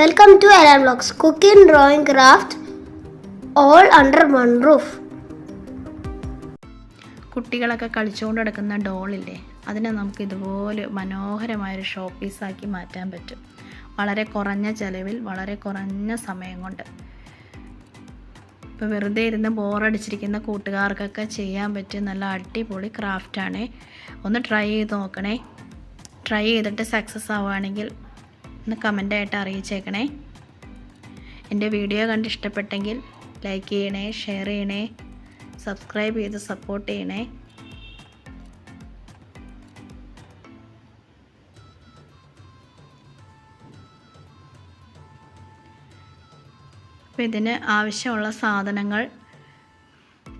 Welcome to LM Vlogs Cooking, Drawing, Craft, all under one roof. കുട്ടികളൊക്കെ കളിച്ചുകൊണ്ട് കിടക്കുന്ന ഡോളില്ലേ? അതിനെ നമുക്ക് ഇതുപോലെ മനോഹരമായൊരു ഷോ പീസാക്കി മാറ്റാൻ പറ്റും. വളരെ കുറഞ്ഞ ചിലവിൽ വളരെ കുറഞ്ഞ സമയം കൊണ്ട്. ഇപ്പോൾ വെറുതെ ഇരുന്ന് ബോറടിച്ചിരിക്കുന്ന കൂട്ടുകാർക്കൊക്കെ ചെയ്യാൻ പറ്റിയ നല്ല അടിപൊളി ക്രാഫ്റ്റാണ് ഒന്ന് ട്രൈ ചെയ്ത് നോക്കണേ. ട്രൈ ചെയ്തിട്ട് സക്സസ് ആവുകയാണെങ്കിൽ ഒന്ന് കമന്റായിട്ട് അറിയിച്ചേക്കണേ. എന്റെ വീഡിയോ കണ്ട് ഇഷ്ടപ്പെട്ടെങ്കിൽ ലൈക്ക് ചെയ്യണേ ഷെയർ ചെയ്യണേ സബ്സ്ക്രൈബ് ചെയ്ത് സപ്പോർട്ട് ചെയ്യണേ. അപ്പോൾ ഇതിന് ആവശ്യമുള്ള സാധനങ്ങൾ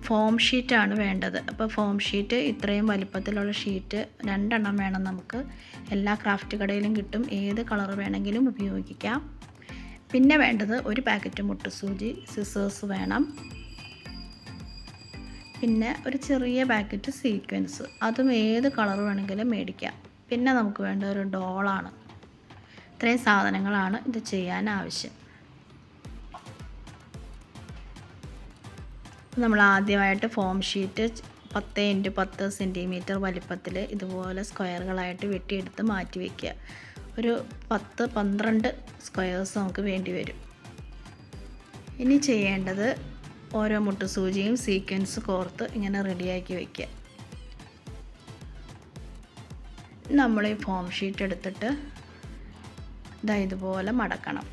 ഫോം ഷീറ്റാണ് വേണ്ടത്. അപ്പോൾ ഫോം ഷീറ്റ് ഇത്രയും വലിപ്പത്തിലുള്ള ഷീറ്റ് രണ്ടെണ്ണം വേണം നമുക്ക്. എല്ലാ ക്രാഫ്റ്റ് കടയിലും കിട്ടും. ഏത് കളർ വേണമെങ്കിലും ഉപയോഗിക്കാം. പിന്നെ വേണ്ടത് ഒരു പാക്കറ്റ് മുട്ട മുട്ടുസൂചി സിസേഴ്സ് വേണം. പിന്നെ ഒരു ചെറിയ പാക്കറ്റ് സീക്വൻസ് അതും ഏത് കളർ വേണമെങ്കിലും മേടിക്കാം. പിന്നെ നമുക്ക് വേണ്ട ഒരു ഡോളാണ് ഇത്രയും സാധനങ്ങളാണ് ഇത് ചെയ്യാൻ ആവശ്യം. നമ്മൾ ആദ്യമായിട്ട് ഫോം ഷീറ്റ് പത്ത് ഇന്റു പത്ത് സെന്റിമീറ്റർ വലിപ്പത്തിൽ ഇതുപോലെ സ്ക്വയറുകളായിട്ട് വെട്ടിയെടുത്ത് മാറ്റി വയ്ക്കുക ഒരു പത്ത് പന്ത്രണ്ട് സ്ക്വയേഴ്സ് നമുക്ക് വേണ്ടി വരും. ഇനി ചെയ്യേണ്ടത് ഓരോ മുട്ടുസൂചിയും സീക്വൻസ് കോർത്ത് ഇങ്ങനെ റെഡിയാക്കി വയ്ക്കുക നമ്മൾ ഈ ഫോം ഷീറ്റ് എടുത്തിട്ട് ഇതാ ഇതുപോലെ മടക്കണം.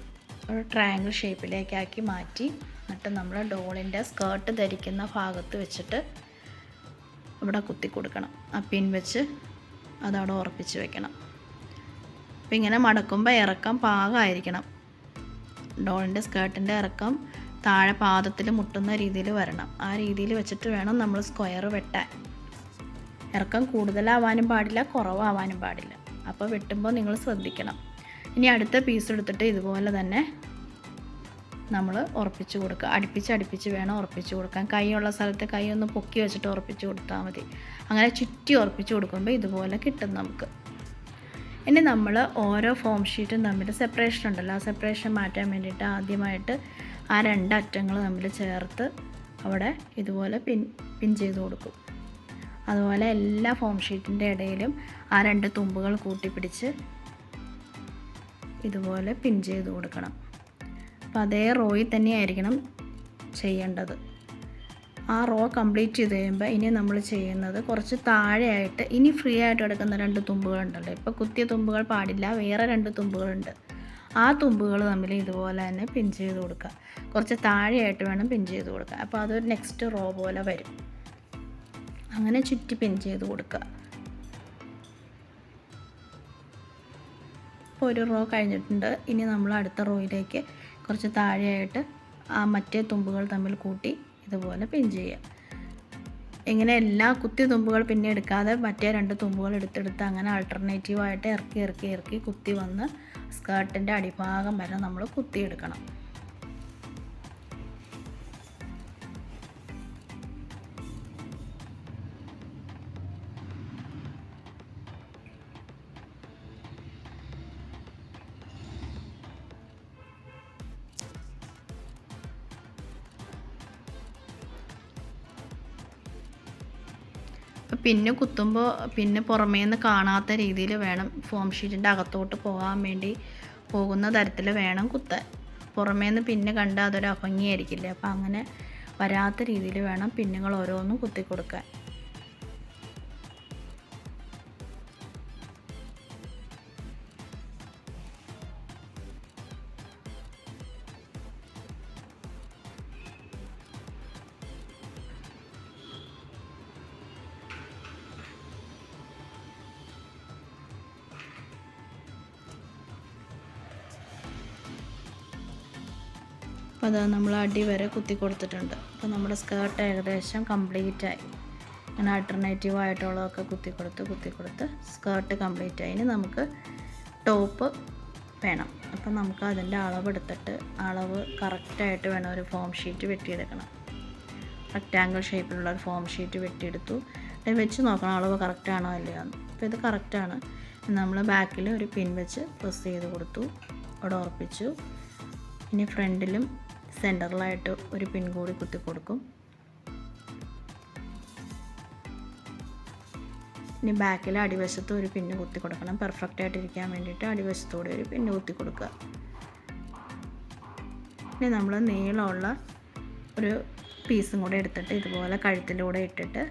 ഒരു ട്രയാങ്കിൾ ഷേപ്പിലേക്കാക്കി മാറ്റി. എന്നിട്ട് നമ്മൾ ഡോളിന്റെ സ്കേർട്ട് ധരിക്കുന്ന ഭാഗത്ത് വെച്ചിട്ട് ഇവിടെ കുത്തി കൊടുക്കണം. ആ പിൻ വെച്ച് അതവിടെ ഉറപ്പിച്ച് വെക്കണം. അപ്പം ഇങ്ങനെ മടക്കുമ്പോൾ ഇറക്കം പാകമായിരിക്കണം. ഡോളിന്റെ സ്കേർട്ടിന്റെ ഇറക്കം താഴെ പാദത്തിൽ മുട്ടുന്ന രീതിയിൽ വരണം. ആ രീതിയിൽ വെച്ചിട്ട് വേണം നമ്മൾ സ്ക്വയർ വെട്ടാൻ. ഇറക്കം കൂടുതലാവാനും പാടില്ല കുറവാവാനും പാടില്ല. അപ്പോൾ വെട്ടുമ്പോൾ നിങ്ങൾ ശ്രദ്ധിക്കണം. ഇനി അടുത്ത പീസ് എടുത്തിട്ട് ഇതുപോലെ തന്നെ നമ്മൾ ഉറപ്പിച്ച് കൊടുക്കുക. അടുപ്പിച്ച് അടുപ്പിച്ച് വേണം ഉറപ്പിച്ച് കൊടുക്കാൻ. കൈയുള്ള സ്ഥലത്ത് കൈ ഒന്ന് പൊക്കി വെച്ചിട്ട് ഉറപ്പിച്ച് കൊടുത്താൽ മതി. അങ്ങനെ ചുറ്റി ഉറപ്പിച്ച് കൊടുക്കുമ്പോൾ ഇതുപോലെ കിട്ടും നമുക്ക്. ഇനി നമ്മൾ ഓരോ ഫോം ഷീറ്റും തമ്മിൽ സെപ്പറേഷൻ ഉണ്ടല്ലോ. ആ സെപ്പറേഷൻ മാറ്റാൻ വേണ്ടിയിട്ട് ആദ്യമായിട്ട് ആ രണ്ട് അറ്റങ്ങൾ തമ്മിൽ ചേർത്ത് അവിടെ ഇതുപോലെ പിൻ പിൻ ചെയ്ത് കൊടുക്കും. അതുപോലെ എല്ലാ ഫോം ഷീറ്റിന്റെ ഇടയിലും ആ രണ്ട് തുമ്പുകൾ കൂട്ടിപ്പിടിച്ച് ഇതുപോലെ പിൻ ചെയ്ത് കൊടുക്കണം. അപ്പോൾ അതേ റോയിൽ തന്നെയായിരിക്കണം ചെയ്യേണ്ടത്. ആ റോ കംപ്ലീറ്റ് ചെയ്ത് കഴിയുമ്പോൾ ഇനി നമ്മൾ ചെയ്യുന്നത് കുറച്ച് താഴെയായിട്ട് ഇനി ഫ്രീ ആയിട്ട് കിടക്കുന്ന രണ്ട് തുമ്പുകളുണ്ടല്ലോ ഇപ്പോൾ കുത്തിയ തുമ്പുകൾ പാടില്ല വേറെ രണ്ട് തുമ്പുകളുണ്ട് ആ തുമ്പുകൾ തമ്മിൽ ഇതുപോലെ തന്നെ പിൻ ചെയ്ത് കൊടുക്കുക. കുറച്ച് താഴെയായിട്ട് വേണം പിൻ ചെയ്ത് കൊടുക്കുക അപ്പോൾ അതൊരു നെക്സ്റ്റ് റോ പോലെ വരും. അങ്ങനെ ചുറ്റി പിൻ ചെയ്ത് കൊടുക്കുക. ഇപ്പോൾ ഒരു റോ കഴിഞ്ഞിട്ടുണ്ട്. ഇനി നമ്മൾ അടുത്ത റോയിലേക്ക് കുറച്ച് താഴെയായിട്ട് ആ മറ്റേ തുമ്പുകൾ തമ്മിൽ കൂട്ടി ഇതുപോലെ പിൻ ചെയ്യുക. ഇങ്ങനെ എല്ലാ കുത്തി തുമ്പുകൾ പിന്നെ എടുക്കാതെ മറ്റേ രണ്ട് തുമ്പുകൾ എടുത്തെടുത്ത് അങ്ങനെ ആൾട്ടർനേറ്റീവായിട്ട് ഇറക്കി ഇറക്കി ഇറക്കി കുത്തി വന്ന് സ്കേർട്ടിന്റെ അടിഭാഗം വരെ നമ്മൾ കുത്തിയെടുക്കണം. പിന്നെ കുത്തുമ്പോൾ പിന്നെ പുറമേ നിന്ന് കാണാത്ത രീതിയിൽ വേണം ഫോം ഷീറ്റിന്റെ അകത്തോട്ട് പോകാൻ വേണ്ടി പോകുന്ന തരത്തിൽ വേണം കുത്താൻ. പുറമേ നിന്ന് പിന്നെ കണ്ടാൽ അതൊരു അഭംഗിയായിരിക്കില്ലേ? അപ്പോൾ അങ്ങനെ വരാത്ത രീതിയിൽ വേണം പിന്നുകൾ ഓരോന്നും കുത്തി കൊടുക്കാൻ അപ്പോൾ അത് നമ്മൾ അടി വരെ കുത്തി കൊടുത്തിട്ടുണ്ട്. അപ്പോൾ നമ്മുടെ സ്കേർട്ട് ഏകദേശം കംപ്ലീറ്റ് ആയി. അങ്ങനെ ആൾട്ടർനേറ്റീവ് ആയിട്ടുള്ളതൊക്കെ കുത്തി കൊടുത്ത് കുത്തി കൊടുത്ത് സ്കേർട്ട് കംപ്ലീറ്റ് ആയി. നമുക്ക് ടോപ്പ് വേണം. അപ്പോൾ നമുക്ക് അതിന്റെ അളവ് എടുത്തിട്ട് അളവ് കറക്റ്റായിട്ട് വേണം ഒരു ഫോം ഷീറ്റ് വെട്ടിയെടുക്കണം. റെക്റ്റാങ്കിൾ ഷേപ്പിലുള്ള ഒരു ഫോം ഷീറ്റ് വെട്ടിയെടുത്തു. അത് വെച്ച് നോക്കണം അളവ് കറക്റ്റാണോ അല്ലയോ എന്ന്. അപ്പോൾ ഇത് കറക്റ്റാണ് നമ്മൾ ബാക്കിൽ ഒരു പിൻ വെച്ച് പ്രസ് ചെയ്ത് കൊടുത്തു. അവിടെ ഉറപ്പിച്ചു. ഇനി ഫ്രണ്ടിലും സെന്ററിലായിട്ട് ഒരു പിൻ കൂടി കുത്തി കൊടുക്കും. ഇനി ബാക്കിൽ അടിവശത്തും ഒരു പിന്ന് കുത്തി കൊടുക്കണം. പെർഫെക്റ്റ് ആയിട്ട് ഇരിക്കാൻ വേണ്ടിയിട്ട് അടിവശത്തൂടെ ഒരു പിന്ന് കുത്തി കൊടുക്കുക. ഇനി നമ്മൾ നീളമുള്ള ഒരു പീസും കൂടെ എടുത്തിട്ട് ഇതുപോലെ കഴുത്തിലൂടെ ഇട്ടിട്ട്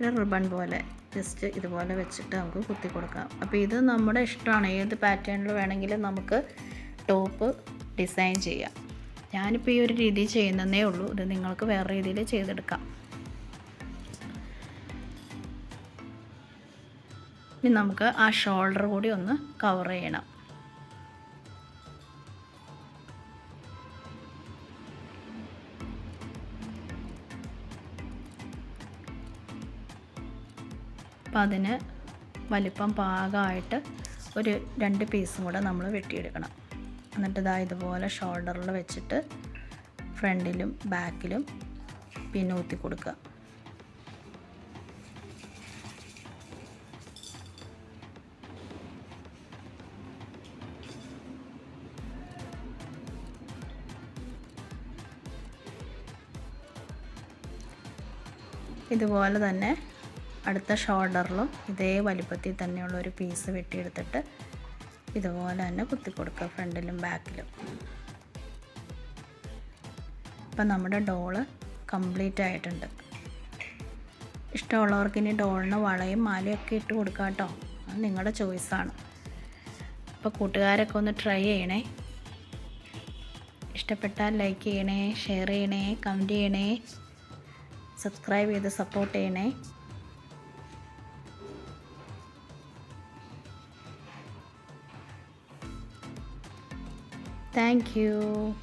ഒരു റിബൺ പോലെ ജസ്റ്റ് ഇതുപോലെ വെച്ചിട്ട് നമുക്ക് കുത്തി കൊടുക്കാം. അപ്പോൾ ഇത് നമ്മുടെ ഇഷ്ടമാണ്. ഏത് പാറ്റേണിൽ വേണമെങ്കിലും നമുക്ക് ടോപ്പ് ഡിസൈൻ ചെയ്യാം. ഞാനിപ്പോൾ ഈ ഒരു രീതി ചെയ്യുന്നതേ ഉള്ളൂ. ഇത് നിങ്ങൾക്ക് വേറെ രീതിയിൽ ചെയ്തെടുക്കാം. ഇനി നമുക്ക് ആ ഷോൾഡർ കൂടി ഒന്ന് കവർ ചെയ്യണം. അപ്പം അതിന് വലിപ്പം പാകമായിട്ട് ഒരു രണ്ട് പീസും കൂടെ നമ്മൾ വെട്ടിയെടുക്കണം. എന്നിട്ട് ഇതാ ഇതുപോലെ ഷോൾഡറിൽ വെച്ചിട്ട് ഫ്രണ്ടിലും ബാക്കിലും പിന്നെ ഊത്തി കൊടുക്കുക. ഇതുപോലെ തന്നെ അടുത്ത ഷോൾഡറിലും ഇതേ വലിപ്പത്തിൽ തന്നെയുള്ള ഒരു പീസ് വെട്ടിയെടുത്തിട്ട് ഇതുപോലെ തന്നെ കുത്തി കൊടുക്കുക ഫ്രണ്ടിലും ബാക്കിലും. ഇപ്പം നമ്മുടെ ഡോൾ കംപ്ലീറ്റ് ആയിട്ടുണ്ട്. ഇഷ്ടമുള്ളവർക്ക് ഇനി ഡോളിന് വളയും മാലയും ഒക്കെ ഇട്ട് കൊടുക്കാം കേട്ടോ. അത് നിങ്ങളുടെ ചോയ്സാണ് അപ്പോൾ കൂട്ടുകാരൊക്കെ ഒന്ന് ട്രൈ ചെയ്യണേ. ഇഷ്ടപ്പെട്ടാൽ ലൈക്ക് ചെയ്യണേ ഷെയർ ചെയ്യണേ കമന്റ് ചെയ്യണേ സബ്സ്ക്രൈബ് ചെയ്ത് സപ്പോർട്ട് ചെയ്യണേ. Thank you.